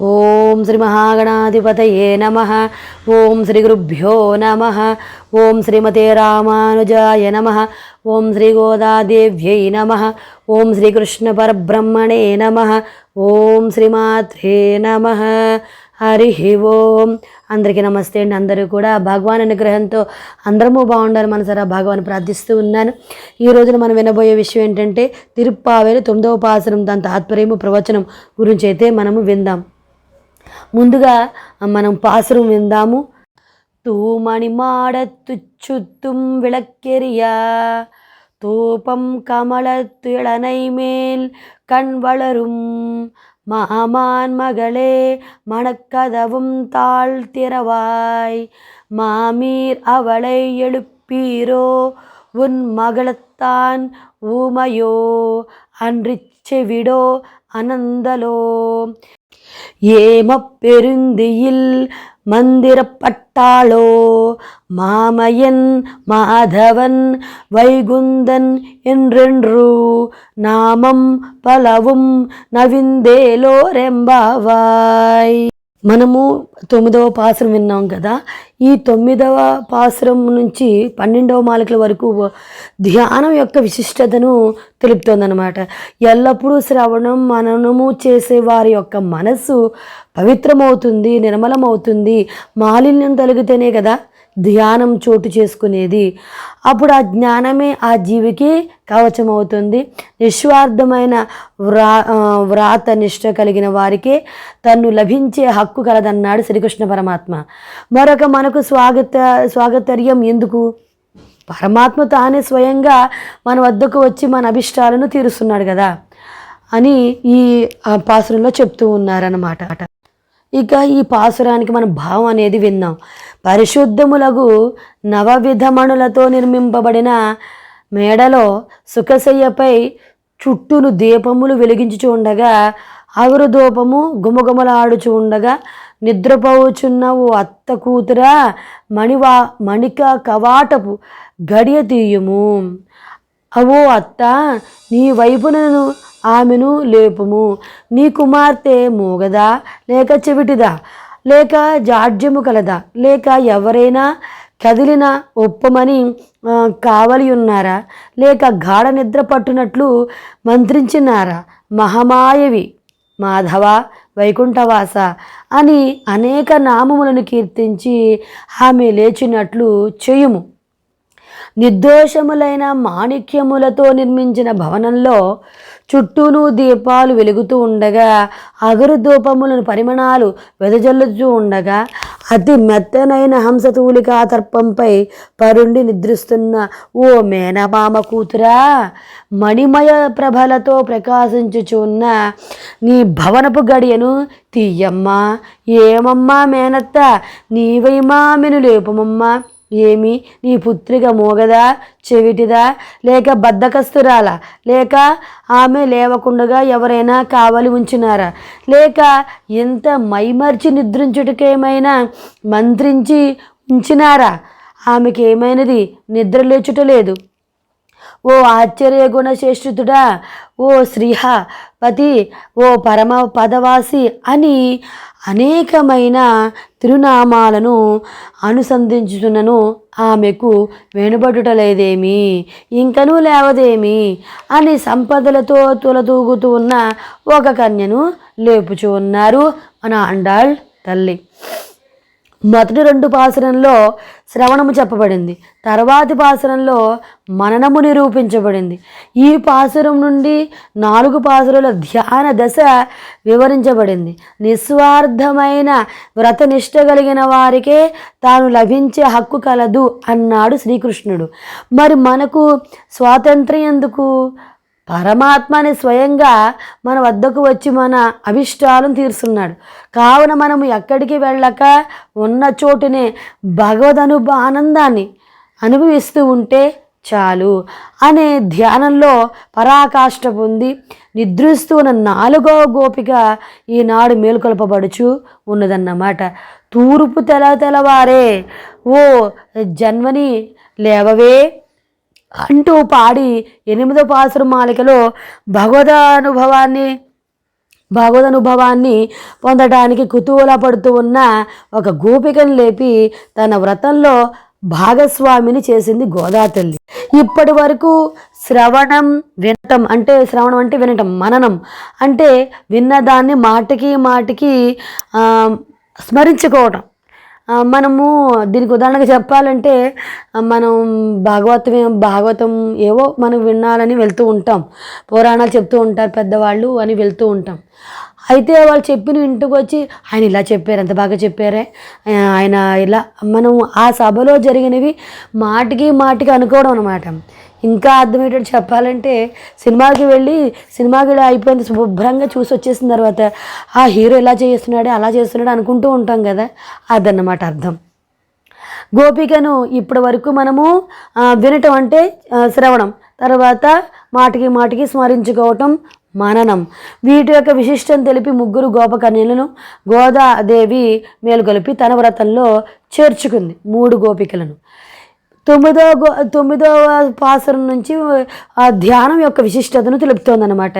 ఓం శ్రీ మహాగణాధిపతయే నమ. ఓం శ్రీ గురుభ్యో నమ. ఓం శ్రీమతే రామానుజాయ నమ. ఓం శ్రీ గోదాదేవ్యై నమ. ఓం శ్రీకృష్ణ పరబ్రహ్మణే నమ. ఓం శ్రీమాత్రే నమ. హరి ఓం. అందరికీ నమస్తే అండి. అందరూ కూడా భగవాన్ అనుగ్రహంతో అందరము బాగుండాలి మనసారా భగవాన్ ప్రార్థిస్తూ ఉన్నాను. ఈ రోజున మనం వినబోయే విషయం ఏంటంటే తిరుప్పావేలు తొమ్మిదవ పాసనం దాని తాత్పర్యము ప్రవచనం గురించి అయితే మనము విందాం. ముందుగా మనం పాసురం విందాము தூமணி மாடத்து சுத்தும் விளக்கெரியா தூபம் கமலத்து இளனை மேல் கண் வளரும் மாமான் மகளே மணக்கதவும் தாழ் திறவாய் மாமீர் அவளை எழுப்பீரோ உன் மகளத்தான் ஊமையோ அன்றிச் செவிடோ அனந்தலோ ஏமப் பெருந்தியில் மந்திரப்பட்டாளோ? மாமையன் மாதவன் வைகுந்தன் என்றென்று நாமம் பலவும் நவிந்தேலோரெம்பாவாய். మనము తొమ్మిదవ పాసురం విన్నాం కదా. ఈ తొమ్మిదవ పాసురం నుంచి పన్నెండవ మాలికల వరకు ధ్యానం యొక్క విశిష్టతను తెలుపుతోందనమాట ఎల్లప్పుడూ శ్రవణం మననము చేసే వారి యొక్క మనస్సు పవిత్రమవుతుంది నిర్మలమవుతుంది. మాలిన్యం తొలగితేనే కదా ధ్యానం చోటు చేసుకునేది. అప్పుడు ఆ జ్ఞానమే ఆ జీవికి కవచం అవుతుంది నిస్వార్థమైన వ్రా వ్రాత నిష్ట కలిగిన వారికే తన్ను లభించే హక్కు కలదన్నాడు శ్రీకృష్ణ పరమాత్మ. మరొక మనకు స్వాగత స్వాగతర్యం ఎందుకు? పరమాత్మ తానే స్వయంగా మన వద్దకు వచ్చి మన అభిష్టాలను తీరుస్తున్నాడు కదా అని ఈ పాసురంలో చెప్తూ ఉన్నారన్నమాట. ఇక ఈ పాసురానికి మన భావం అనేది విన్నాం. పరిశుద్ధములగు నవవిధమణులతో నిర్మింపబడిన మేడలో సుఖశయ్యపై చుట్టూను దీపములు వెలిగించుచు ఉండగా అగురు దూపము గుమగుమలాడుచు ఉండగా నిద్రపోవుచున్న ఓ అత్త కూతురా మణివా మణిక కవాటపు గడియ తీయము. అవో అత్త నీ వైపునను ఆమెను లేపుము. నీ కుమార్తె మూగదా లేక చెవిటిదా? లేక జాడ్యము కలదా? లేక ఎవరైనా కదిలిన ఒప్పమని కావలి ఉన్నారా? లేక గాఢ నిద్ర పట్టునట్లు మంత్రించినారా? మహమాయవి మాధవ వైకుంఠవాస అని అనేక నామములను కీర్తించి ఆమె లేచినట్లు చేయుము. నిర్దోషములైన మాణిక్యములతో నిర్మించిన భవనంలో చుట్టూను దీపాలు వెలుగుతూ ఉండగా అగరు ధూపములను పరిమాణాలు వెదజల్లుతూ ఉండగా అతి మెత్తనైన హంసతూలికా తర్పంపై పరుండి నిద్రిస్తున్న ఓ మేనమామ కూతురా మణిమయ ప్రభలతో ప్రకాశించుచున్న నీ భవనపు గడియను తీయమ్మా. ఏమమ్మా మేనత్త? నీవైమామెను లేపమమ్మా ఏమి? నీ పుత్రిక మోగదా? చెవిటిదా? లేక బద్దకస్తురాలా? లేక ఆమె లేవకుండగా ఎవరైనా కావలి ఉంచినారా? లేక ఎంత మైమర్చి నిద్రించుటకేమైనా మంత్రించి ఉంచినారా? ఆమెకి ఏమైనది నిద్ర లేచుట లేదు. ఓ ఆశ్చర్య గుణశ్రేష్ఠుడా ఓ శ్రీహపతి ఓ పరమ పదవాసి అని అనేకమైన తిరునామాలను అనుసంధించుతున్నను ఆమెకు వెనుబడుటలేదేమి ఇంకనూ లేవదేమి? అని సంపదలతో తులతూగుతూ ఉన్న ఒక కన్యను లేపుచూ ఉన్నారు మన అండాళ్ తల్లి. మొదటి రెండు పాసురంలో శ్రవణము చెప్పబడింది. తర్వాతి పాసురంలో మననము నిరూపించబడింది. ఈ పాసురం నుండి నాలుగు పాసురుల ధ్యాన దశ వివరించబడింది. నిస్వార్థమైన వ్రతనిష్ట కలిగిన వారికే తాను లభించే హక్కు కలదు అన్నాడు శ్రీకృష్ణుడు. మరి మనకు స్వాతంత్ర్యం ఎందుకు? పరమాత్మని స్వయంగా మన వద్దకు వచ్చి మన అభిష్టాలను తీరుస్తున్నాడు కావున మనము ఎక్కడికి వెళ్ళక ఉన్న చోటునే భగవద్ ఆనందాన్ని అనుభవిస్తూ ఉంటే చాలు అనే ధ్యానంలో పరాకాష్ట పొంది నిద్రిస్తూ ఉన్న నాలుగో గోపిక ఈనాడు మేలుకొల్పబడుచు ఉన్నదన్నమాట. తూర్పు తెల తెలవారే ఓ జన్మని లేవవే అంటూ పాడి ఎనిమిదో పాసురు మాలికలో భగవదానుభవాన్ని భగవదనుభవాన్ని పొందడానికి కుతూహల పడుతూ ఉన్న ఒక గోపికను లేపి తన వ్రతంలో భాగస్వామిని చేసింది గోదాతల్లి ఇప్పటి వరకు శ్రవణం వినటం అంటే శ్రవణం అంటే వినటం మననం అంటే విన్నదాన్ని మాటకి మాటకి స్మరించుకోవటం. మనము దీనికి ఉదాహరణగా చెప్పాలంటే మనం భాగవతం భాగవతం ఏవో మనం వినాలని వెళ్తూ ఉంటాం. పురాణాలు చెప్తూ ఉంటారు పెద్దవాళ్ళు అని వెళ్తూ ఉంటాం. అయితే వాళ్ళు చెప్పిన ఇంటికి వచ్చి ఆయన ఇలా చెప్పారు ఎంత బాగా చెప్పారే ఆయన ఇలా. మనం ఆ సభలో జరిగినవి మాటికి మాటికి అనుకోవడం అనమాట ఇంకా అర్థమయ్యేటట్టు చెప్పాలంటే సినిమాకి వెళ్ళి సినిమాకి అయిపోయింది శుభ్రంగా చూసి వచ్చేసిన తర్వాత ఆ హీరో ఇలా చేస్తున్నాడు అలా చేస్తున్నాడు అనుకుంటూ ఉంటాం కదా. అదన్నమాట అర్థం. గోపికను ఇప్పటి వరకు మనము వినటం అంటే శ్రవణం. తర్వాత మాటికి మాటికి స్మరించుకోవటం మననం. వీటి యొక్క విశిష్టం తెలిపి ముగ్గురు గోపకన్యలను గోదాదేవి మేలుకొలిపి తన వ్రతంలో చేర్చుకుంది మూడు గోపికలను. తొమ్మిదవ తొమ్మిదవ పాసరం నుంచి ఆ ధ్యానం యొక్క విశిష్టతను తెలుపుతోందన్నమాట.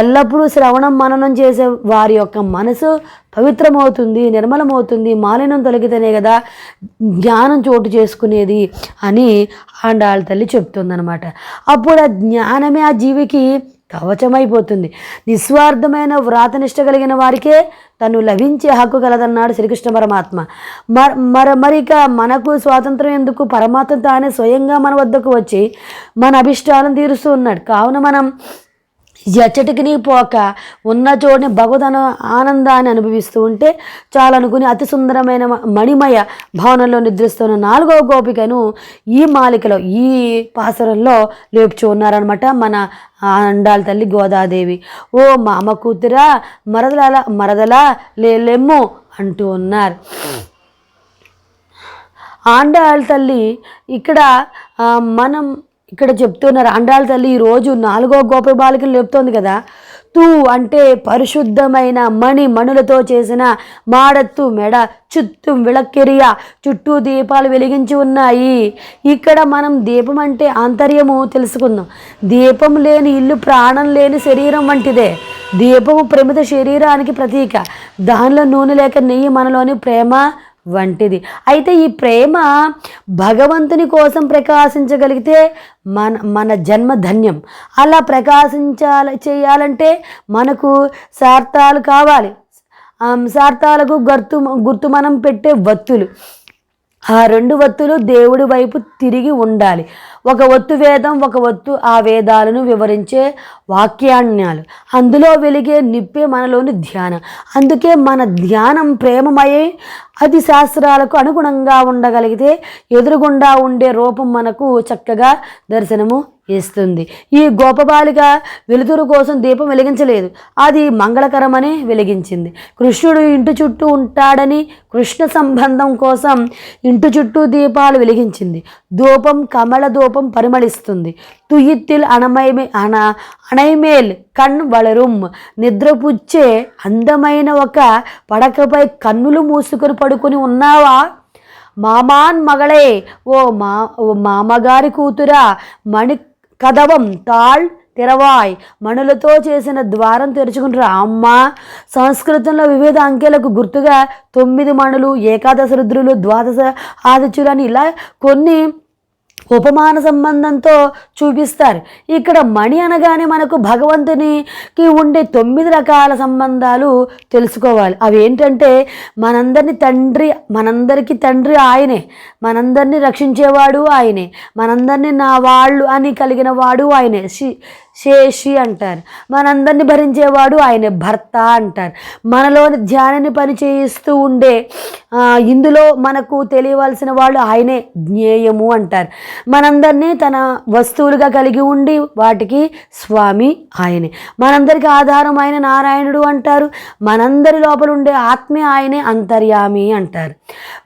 ఎల్లప్పుడూ శ్రవణం మననం చేసే వారి యొక్క మనసు పవిత్రమవుతుంది నిర్మలమవుతుంది మాలిన్యం తొలగితేనే కదా జ్ఞానం చోటు చేసుకునేది అని ఆండాళ్ళ తల్లి చెప్తుందన్నమాట. అప్పుడు ఆ జ్ఞానమే ఆ జీవికి కవచమైపోతుంది. నిస్వార్థమైన వ్రాతనిష్ట కలిగిన వారికే తను లభించే హక్కు కలదన్నాడు శ్రీకృష్ణ పరమాత్మ. మర మర మరిక మనకు స్వాతంత్రం ఎందుకు పరమాత్మ తానే స్వయంగా మన వద్దకు వచ్చి మన అభిష్టాలను తీరుస్తూ ఉన్నాడు. కావున మనం ఎచ్చటికి పోక ఉన్న చోటుని భగవద్ ఆనందాన్ని అనుభవిస్తూ ఉంటే చాలా అనుకుని అతి సుందరమైన మణిమయ భవనంలో నిద్రిస్తున్న నాలుగవ గోపికను ఈ మాలికలో ఈ పాసరంలో లేపుచూ ఉన్నారనమాట మన అండాల తల్లి గోదాదేవి. ఓ మామ కూతురా మరదల మరదలా లేలెమ్ము అంటూ ఉన్నారు. ఆండాళ్ళ తల్లి ఇక్కడ మనం ఇక్కడ చెప్తున్నారు అండాల తల్లి ఈరోజు నాలుగో గోప బాలికలు చెప్తోంది కదా. తూ అంటే పరిశుద్ధమైన మణి మణులతో చేసిన మాడత్తు మెడ చుట్టూ విളక్కెరియ చుట్టూ దీపాలు వెలిగించి ఉన్నాయి. ఇక్కడ మనం దీపం అంటే ఆంతర్యము తెలుసుకుందాం. దీపం లేని ఇల్లు ప్రాణం లేని శరీరం వంటిదే. దీపము ప్రమిత శరీరానికి ప్రతీక. దానిలో నూనె లేక నెయ్యి మనలోని ప్రేమ వంటిది. అయితే ఈ ప్రేమ భగవంతుని కోసం ప్రకాశించగలిగితే మన మన జన్మ ధన్యం. అలా ప్రకాశించాలి చేయాలంటే మనకు సార్థాలు కావాలి. సార్థాలకు గుర్తు గుర్తు మనం పెట్టే వత్తులు. ఆ రెండు వత్తులు దేవుడి వైపు తిరిగి ఉండాలి. ఒక ఒత్తు వేదం ఒక ఒత్తు ఆ వేదాలను వివరించే వాక్యాన్యాలు. అందులో వెలిగే నిప్పే మనలోని ధ్యానం. అందుకే మన ధ్యానం ప్రేమమయ్యే అది శాస్త్రాలకు అనుగుణంగా ఉండగలిగితే ఎదురుగుండా ఉండే రూపం మనకు చక్కగా దర్శనము ఇస్తుంది. ఈ గోపబాలిక వెలుతురు కోసం దీపం వెలిగించలేదు. అది మంగళకరమని వెలిగించింది. కృష్ణుడు ఇంటి చుట్టూ ఉంటాడని కృష్ణ సంబంధం కోసం ఇంటి చుట్టూ దీపాలు వెలిగించింది. ధూపం కమల ధూపం పరిమళిస్తుంది. తుయిత్తిల్ అణమైమే అణ అణైమేల్ కణ్ వళరుం నిద్రపుచ్చే అందమైన ఒక పడకపై కన్నులు మూసుకొని పడుకొని ఉన్నావా? మామాన్ మగళే ఓ మా ఓ మామగారి కూతురా మణి కదవం తాళ్ తెరవాయ్. మణులతో చేసిన ద్వారం తెరుచుకుంటారు. అమ్మ! సంస్కృతంలో వివిధ అంకెలకు గుర్తుగా తొమ్మిది మణులు ఏకాదశ రుద్రులు ద్వాదశ ఆదిత్యులు అని ఇలా కొన్ని ఉపమాన సంబంధంతో చూపిస్తారు. ఇక్కడ మణి అనగానే మనకు భగవంతునికి ఉండే తొమ్మిది రకాల సంబంధాలు తెలుసుకోవాలి. అవి ఏంటంటే మనందరిని తండ్రి మనందరికీ తండ్రి ఆయనే. మనందరినీ రక్షించేవాడు ఆయనే. మనందరినీ నా వాళ్ళు అని కలిగిన వాడు ఆయనే. శి శేషి అంటారు. మనందరిని భరించేవాడు ఆయన భర్త అంటారు. మనలోని ధ్యానాన్ని పని చేయిస్తూ ఉండే ఇందులో మనకు తెలియవలసిన వాళ్ళు ఆయనే జ్ఞేయము అంటారు. మనందరినీ తన వస్తువులుగా కలిగి ఉండి వాటికి స్వామి ఆయనే. మనందరికి ఆధారం ఆయన నారాయణుడు అంటారు. మనందరి లోపల ఉండే ఆత్మే ఆయనే అంతర్యామి అంటారు.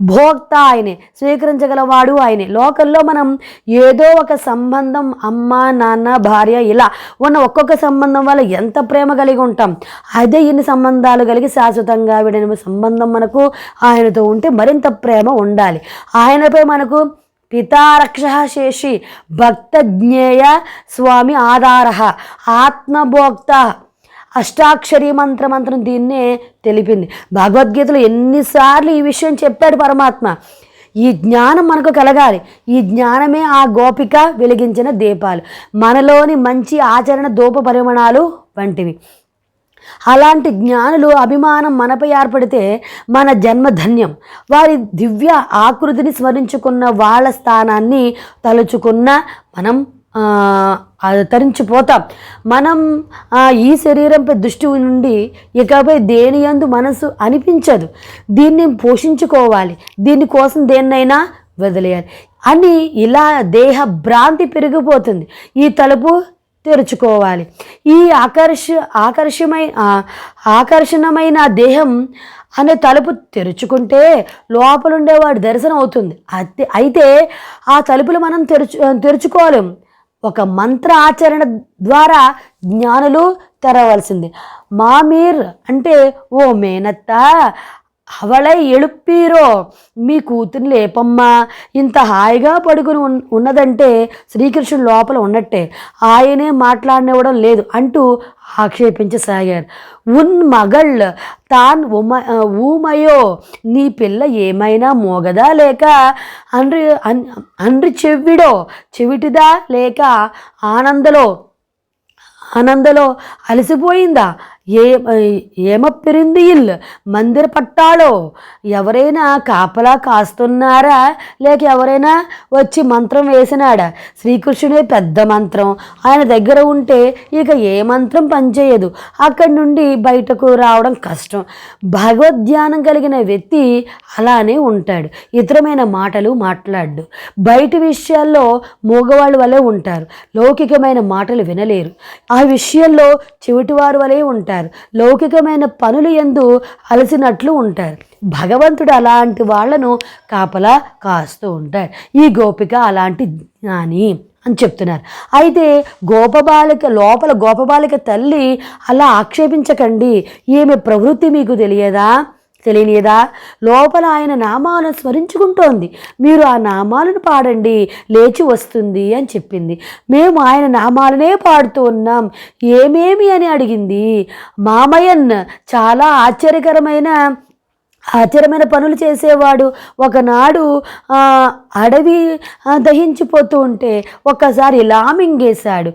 భోక్త ఆయనే స్వీకరించగలవాడు ఆయనే. లోకల్లో మనం ఏదో ఒక సంబంధం అమ్మ నాన్న భార్య ఇలా ఉన్న ఒక్కొక్క సంబంధం వల్ల ఎంత ప్రేమ కలిగి ఉంటాం? అదే ఇన్ని సంబంధాలు కలిగి శాశ్వతంగా విడిన సంబంధం మనకు ఆయనతో ఉంటే మరింత ప్రేమ ఉండాలి. ఆయనపై మనకు పితారక్ష శేషి భక్త జ్ఞేయ స్వామి ఆధార. ఆత్మభోక్త అష్టాక్షరి మంత్ర మంత్రం దీన్నే తెలిపింది. భగవద్గీతలో ఎన్నిసార్లు ఈ విషయం చెప్పాడు పరమాత్మ. ఈ జ్ఞానం మనకు కలగాలి. ఈ జ్ఞానమే ఆ గోపిక వెలిగించిన దీపాలు. మనలోని మంచి ఆచరణ దూప పరిమాణాలు వంటివి. అలాంటి జ్ఞానులు అభిమానం మనపై ఏర్పడితే మన జన్మధన్యం వారి దివ్య ఆకృతిని స్మరించుకున్న వాళ్ళ స్థానాన్ని తలుచుకున్న మనం తరించిపోతాం. మనం ఈ శరీరంపై దృష్టి నుండి ఇకపై దేని యందు మనసు అనిపించదు. దీన్ని పోషించుకోవాలి. దీనికోసం దేన్నైనా వదిలేయాలి. అని ఇలా దేహ భ్రాంతి పెరిగిపోతుంది. ఈ తలుపు తెరుచుకోవాలి. ఈ ఆకర్ష ఆకర్షమై ఆకర్షణమైన దేహం అనే తలుపు తెరుచుకుంటే లోపలుండేవాడు దర్శనం అవుతుంది. అయితే అయితే ఆ తలుపులు మనం తెరుచు తెరుచుకోలేం. ఒక మంత్ర ఆచరణ ద్వారా జ్ఞానులు తెరవలసింది. మామీర్ అంటే ఓ మేనత్త అవళై ఎలుప్పీరో? మీ కూతురు లేపమ్మా. ఇంత హాయిగా పడుకుని ఉన్- ఉన్నదంటే శ్రీకృష్ణుడు లోపల ఉన్నట్టే. ఆయనే మాట్లాడినివ్వడం లేదు అంటూ ఆక్షేపించసాగారు. ఉన్ మగళ్ తాన్ ఉమ ఊమయో నీ పిల్ల ఏమైనా మోగదా లేక? అండ్రి అన్- అండ్రి చెవిడో చెవిటిదా లేక ఆనందలో ఆనందలో అలసిపోయిందా? ఏ ఏమప్పిరింది ఇల్లు? మందిర పట్టాలో ఎవరైనా కాపలా కాస్తున్నారా? లేక ఎవరైనా వచ్చి మంత్రం వేసినాడా? శ్రీకృష్ణుడే పెద్ద మంత్రం. ఆయన దగ్గర ఉంటే ఇక ఏ మంత్రం పనిచేయదు. అక్కడి నుండి బయటకు రావడం కష్టం. భగవద్ధ్యానం కలిగిన వ్యక్తి అలానే ఉంటాడు. ఇతరమైన మాటలు మాట్లాడు బయటి విషయాల్లో మూగవాళ్ళ వలె ఉంటారు. లౌకికమైన మాటలు వినలేరు. ఆ విషయంలో చెవిటివారు వలె ఉంటారు. లౌకికమైన పనులు ఎందు అలసినట్లు ఉంటారు. భగవంతుడు అలాంటి వాళ్ళను కాపలా కాస్తూ ఉంటారు ఈ గోపిక అలాంటి జ్ఞాని అని చెప్తున్నారు. అయితే గోపబాలిక లోపల గోపబాలిక తల్లి అలా ఆక్షేపించకండి. ఈమె ప్రవృత్తి మీకు తెలియదా? తెలియనియదా లోపల ఆయన నామాలను స్మరించుకుంటోంది. మీరు ఆ నామాలను పాడండి లేచి వస్తుంది అని చెప్పింది. మేము ఆయన నామాలనే పాడుతూ ఉన్నాం. ఏమేమి అని అడిగింది? మామయ్యన్ చాలా ఆశ్చర్యకరమైన ఆశ్చర్యమైన పనులు చేసేవాడు. ఒకనాడు అడవి దహించిపోతూ ఉంటే ఒక్కసారి లామింగేశాడు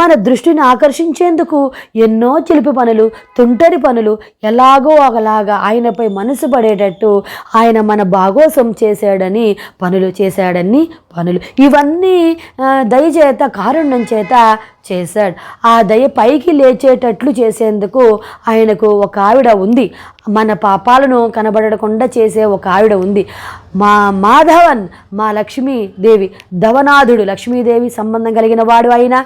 మన దృష్టిని ఆకర్షించేందుకు ఎన్నో చిలిపి పనులు తుంటరి పనులు ఎలాగో ఒకలాగా ఆయనపై మనసు పడేటట్టు ఆయన మన భాగోసం చేశాడని పనులు చేశాడని పనులు. ఇవన్నీ దయచేత కారుణ్యం చేత చేశాడు. ఆ దయ పైకి లేచేటట్లు చేసేందుకు ఆయనకు ఒక ఆవిడ ఉంది. మన పాపాలను కనబడకుండా చేసే ఒక ఆవిడ ఉంది. మా మాధవన్ మా లక్ష్మీదేవి ధవనాథుడు లక్ష్మీదేవి సంబంధం కలిగిన వాడు ఆయన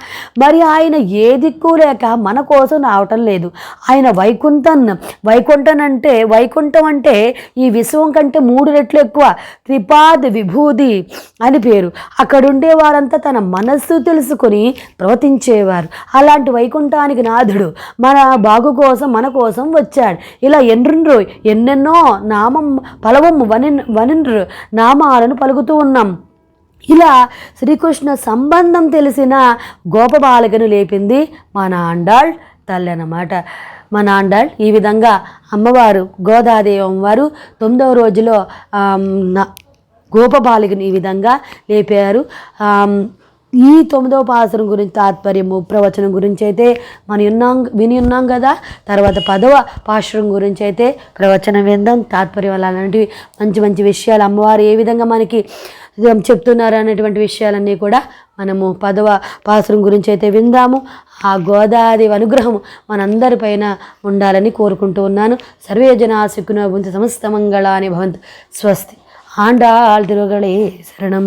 మరి ఆయన ఏ దిక్కు లేక మన కోసం రావటం లేదు. ఆయన వైకుంఠం వైకుంఠం అంటే వైకుంఠం అంటే ఈ విశ్వం కంటే మూడు రెట్లు ఎక్కువ. త్రిపాద్ విభూది అని పేరు. అక్కడుండే వారంతా తన మనస్సు తెలుసుకొని ప్రవర్తించేవారు. అలాంటి వైకుంఠానికి నాథుడు మన బాగు కోసం మన కోసం వచ్చాడు. ఇలా ఎండ్రుండ్రు ఎన్నెన్నో నామం పలవం వనిన్ వనిండ్రు నామాలను పలుకుతూ ఉన్నాం. ఇలా శ్రీకృష్ణ సంబంధం తెలిసిన గోపబాలికను లేపింది మన ఆండాళ్ తల్లి అన్నమాట. మన ఆండాళ్ ఈ విధంగా అమ్మవారు గోదాదేవం వారు తొమ్మిదవ రోజులో గోపబాలికను ఈ విధంగా లేపారు. ఈ తొమ్మిదవ పాసరం గురించి తాత్పర్యము ప్రవచనం గురించి అయితే మనం ఉన్నాం విని ఉన్నాం కదా. తర్వాత పదవ పాశ్రం గురించి అయితే ప్రవచనం విందాం. తాత్పర్యం అలాంటివి మంచి మంచి విషయాలు అమ్మవారు ఏ విధంగా మనకి చెప్తున్నారు అనేటువంటి విషయాలన్నీ కూడా మనము పదవ పాసురం గురించి అయితే విందాము. ఆ గోదాదేవి అనుగ్రహం మనందరిపైన ఉండాలని కోరుకుంటూ ఉన్నాను. సర్వే జనా సుఖినో సమస్త మంగళాని భవంతు. స్వస్తి. ఆండాళ్ తిరుగళే శరణం.